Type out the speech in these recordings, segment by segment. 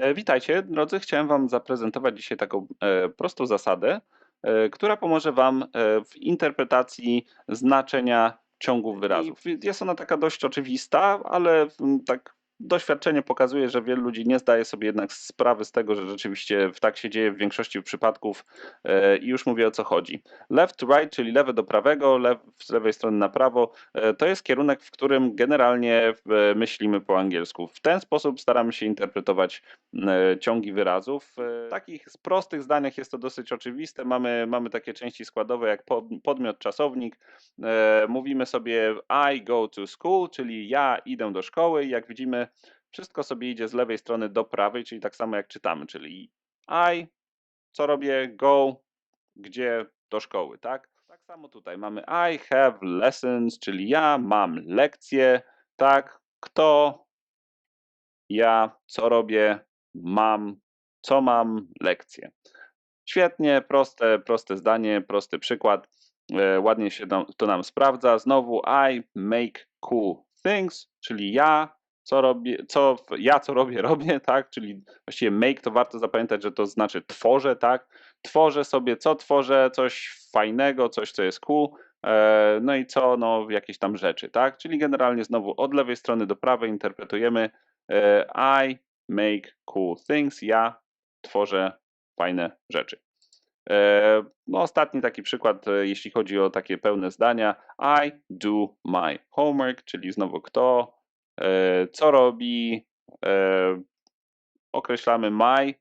E, Witajcie, drodzy. Chciałem Wam zaprezentować dzisiaj taką e, prostą zasadę, e, która pomoże Wam w interpretacji znaczenia ciągów wyrazów. Jest ona taka dość oczywista, ale mm, tak doświadczenie pokazuje, że wielu ludzi nie zdaje sobie jednak sprawy z tego, że rzeczywiście tak się dzieje w większości przypadków e, i już mówię o co chodzi. Left right, czyli lewe do prawego, lew, z lewej strony na prawo, e, to jest kierunek, w którym generalnie e, myślimy po angielsku. W ten sposób staramy się interpretować ciągi wyrazów. W takich prostych zdaniach jest to dosyć oczywiste. Mamy, mamy takie części składowe jak pod, podmiot, czasownik. Mówimy sobie I go to school, czyli ja idę do szkoły. Jak widzimy, wszystko sobie idzie z lewej strony do prawej, czyli tak samo jak czytamy, czyli I, co robię, go, gdzie do szkoły, tak? Tak samo tutaj mamy I have lessons, czyli ja mam lekcje, tak? Kto, ja, co robię, mam, co mam, lekcje. Świetnie, proste, proste zdanie, prosty przykład. E, Ładnie się to nam sprawdza. Znowu I make cool things, czyli ja, co robię, co ja co robię, robię, tak? Czyli właściwie make to warto zapamiętać, że to znaczy tworzę, tak? Tworzę sobie, co tworzę, coś fajnego, coś, co jest cool. e, No i co, no, jakieś tam rzeczy, tak? Czyli generalnie znowu od lewej strony do prawej interpretujemy e, I make cool things, ja tworzę fajne rzeczy. E, No, ostatni taki przykład, jeśli chodzi o takie pełne zdania. I do my homework, czyli znowu kto, co robi. e, Określamy my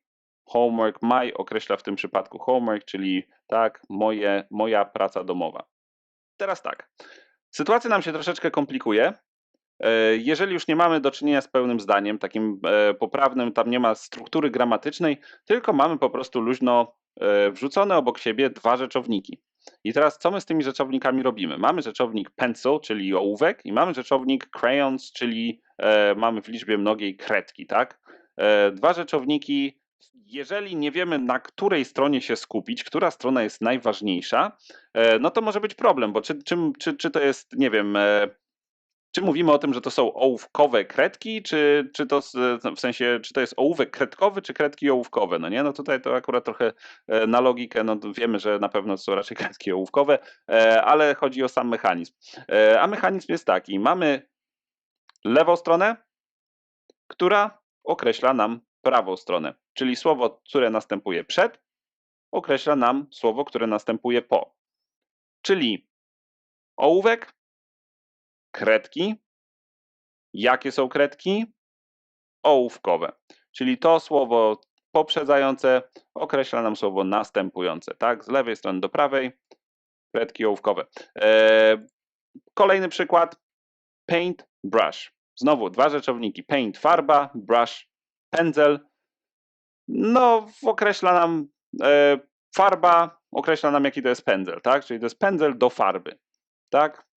homework. My określa w tym przypadku homework, czyli tak, moje, moja praca domowa. Teraz tak. Sytuacja nam się troszeczkę komplikuje. E, Jeżeli już nie mamy do czynienia z pełnym zdaniem, takim e, poprawnym, tam nie ma struktury gramatycznej, tylko mamy po prostu luźno e, wrzucone obok siebie dwa rzeczowniki. I teraz co my z tymi rzeczownikami robimy? Mamy rzeczownik pencil, czyli ołówek, i mamy rzeczownik crayons, czyli e, mamy w liczbie mnogiej kredki, tak? E, dwa rzeczowniki. Jeżeli nie wiemy, na której stronie się skupić, która strona jest najważniejsza, e, no to może być problem, bo czy, czym, czy, czy to jest, nie wiem, e, czy mówimy o tym, że to są ołówkowe kredki, czy, czy to w sensie, czy to jest ołówek kredkowy, czy kredki ołówkowe, no nie? No tutaj to akurat trochę e, na logikę, no wiemy, że na pewno są raczej kredki ołówkowe, e, ale chodzi o sam mechanizm. E, A mechanizm jest taki, mamy lewą stronę, która określa nam prawą stronę, czyli słowo, które następuje przed, określa nam słowo, które następuje po. Czyli ołówek, kredki. Jakie są kredki? Ołówkowe. Czyli to słowo poprzedzające określa nam słowo następujące, tak? Z lewej strony do prawej, kredki ołówkowe. E, kolejny przykład. Paint, brush. Znowu dwa rzeczowniki. Paint, farba, brush, pędzel. No, określa nam e, farba, określa nam jaki to jest pędzel, tak? Czyli to jest pędzel do farby, tak?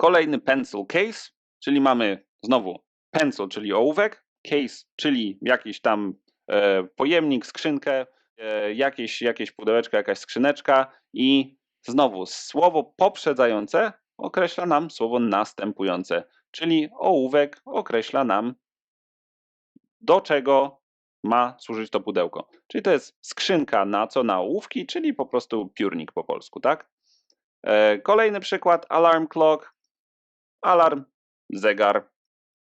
Kolejny pencil case, czyli mamy znowu pencil, czyli ołówek, case, czyli jakiś tam e, pojemnik, skrzynkę, e, jakieś, jakieś pudełeczko, jakaś skrzyneczka i znowu słowo poprzedzające określa nam słowo następujące, czyli ołówek określa nam do czego ma służyć to pudełko. Czyli to jest skrzynka na co? Na ołówki, czyli po prostu piórnik po polsku, tak? E, Kolejny przykład, alarm clock, alarm, zegar.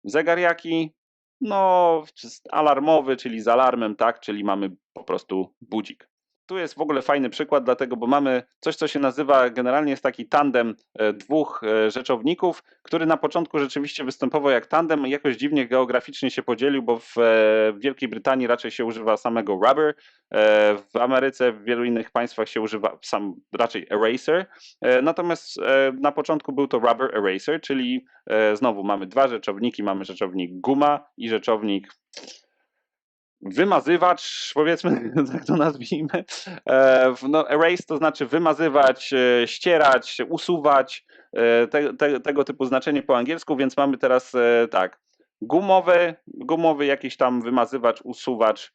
Zegar jaki? No, alarmowy, czyli z alarmem, tak? Czyli mamy po prostu budzik. Tu jest w ogóle fajny przykład, dlatego, bo mamy coś, co się nazywa, generalnie jest taki tandem e, dwóch e, rzeczowników, który na początku rzeczywiście występował jak tandem jakoś dziwnie geograficznie się podzielił, bo w e, Wielkiej Brytanii raczej się używa samego rubber, w Ameryce, w wielu innych państwach się używa sam raczej eraser, Natomiast na początku był to rubber eraser, czyli znowu mamy dwa rzeczowniki, mamy rzeczownik guma i rzeczownik wymazywacz, powiedzmy, tak to nazwijmy. E, No, erase to znaczy wymazywać, e, ścierać, usuwać, e, te, te, tego typu znaczenie po angielsku, więc mamy teraz tak, gumowy, gumowy jakiś tam wymazywacz, usuwacz,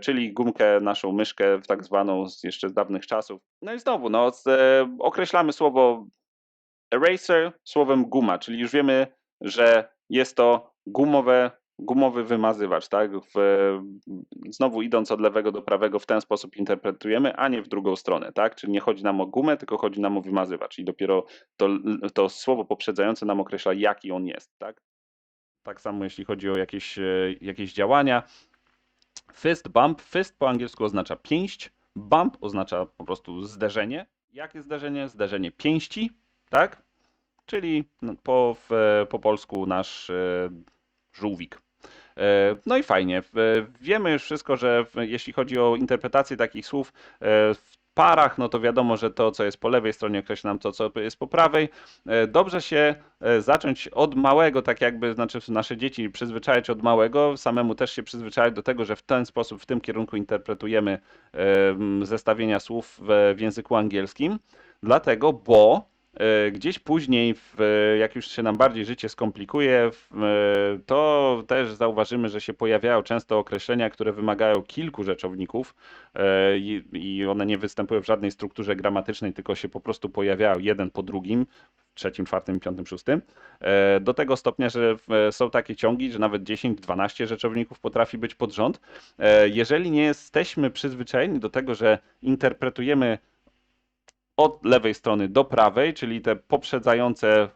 czyli gumkę, naszą myszkę, tak zwaną z jeszcze z dawnych czasów. No i znowu, no, określamy słowo eraser słowem guma, czyli już wiemy, że jest to gumowe gumowy wymazywacz, tak? W, znowu idąc od lewego do prawego w ten sposób interpretujemy, a nie w drugą stronę, tak? Czyli nie chodzi nam o gumę, tylko chodzi nam o wymazywacz i dopiero to, to słowo poprzedzające nam określa, jaki on jest, tak? Tak samo jeśli chodzi o jakieś, e, jakieś działania. Fist bump. Fist po angielsku oznacza pięść. Bump oznacza po prostu zderzenie. Jakie zderzenie? Zderzenie pięści, tak? Czyli no, po, po polsku nasz e, żółwik. E, No i fajnie. W- Wiemy już wszystko, że jeśli chodzi o interpretację takich słów e, w parach, no to wiadomo, że to, co jest po lewej stronie, określa nam to, co jest po prawej. E, Dobrze się e, zacząć od małego, tak jakby, znaczy nasze dzieci przyzwyczajać od małego, samemu też się przyzwyczajać do tego, że w ten sposób, w tym kierunku interpretujemy e, zestawienia słów w, języku angielskim. Dlatego, bo E, Gdzieś później, jak już się nam bardziej życie skomplikuje, e, to też zauważymy, że się pojawiają często określenia, które wymagają kilku rzeczowników e, i, i one nie występują w żadnej strukturze gramatycznej, tylko się po prostu pojawiają jeden po drugim, trzecim, czwartym, piątym, szóstym. E, Do tego stopnia, że są takie ciągi, że nawet 10-12 rzeczowników potrafi być pod rząd. E, Jeżeli nie jesteśmy przyzwyczajeni do tego, że interpretujemy od lewej strony do prawej, czyli te poprzedzające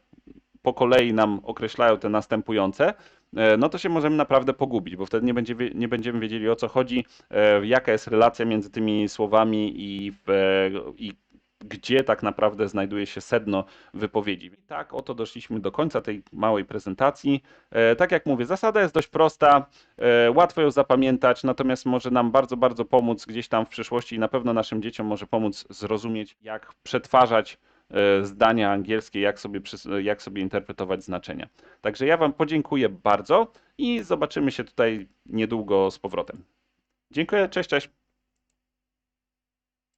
po kolei nam określają te następujące, e, no to się możemy naprawdę pogubić, bo wtedy nie, będzie, nie będziemy wiedzieli o co chodzi, e, jaka jest relacja między tymi słowami i, w, i gdzie tak naprawdę znajduje się sedno wypowiedzi. I tak oto doszliśmy do końca tej małej prezentacji. E, Tak jak mówię, zasada jest dość prosta, e, łatwo ją zapamiętać, natomiast może nam bardzo, bardzo pomóc gdzieś tam w przyszłości i na pewno naszym dzieciom może pomóc zrozumieć, jak przetwarzać e, zdania angielskie, jak sobie, jak sobie interpretować znaczenia. Także ja Wam podziękuję bardzo i zobaczymy się tutaj niedługo z powrotem. Dziękuję, cześć, cześć.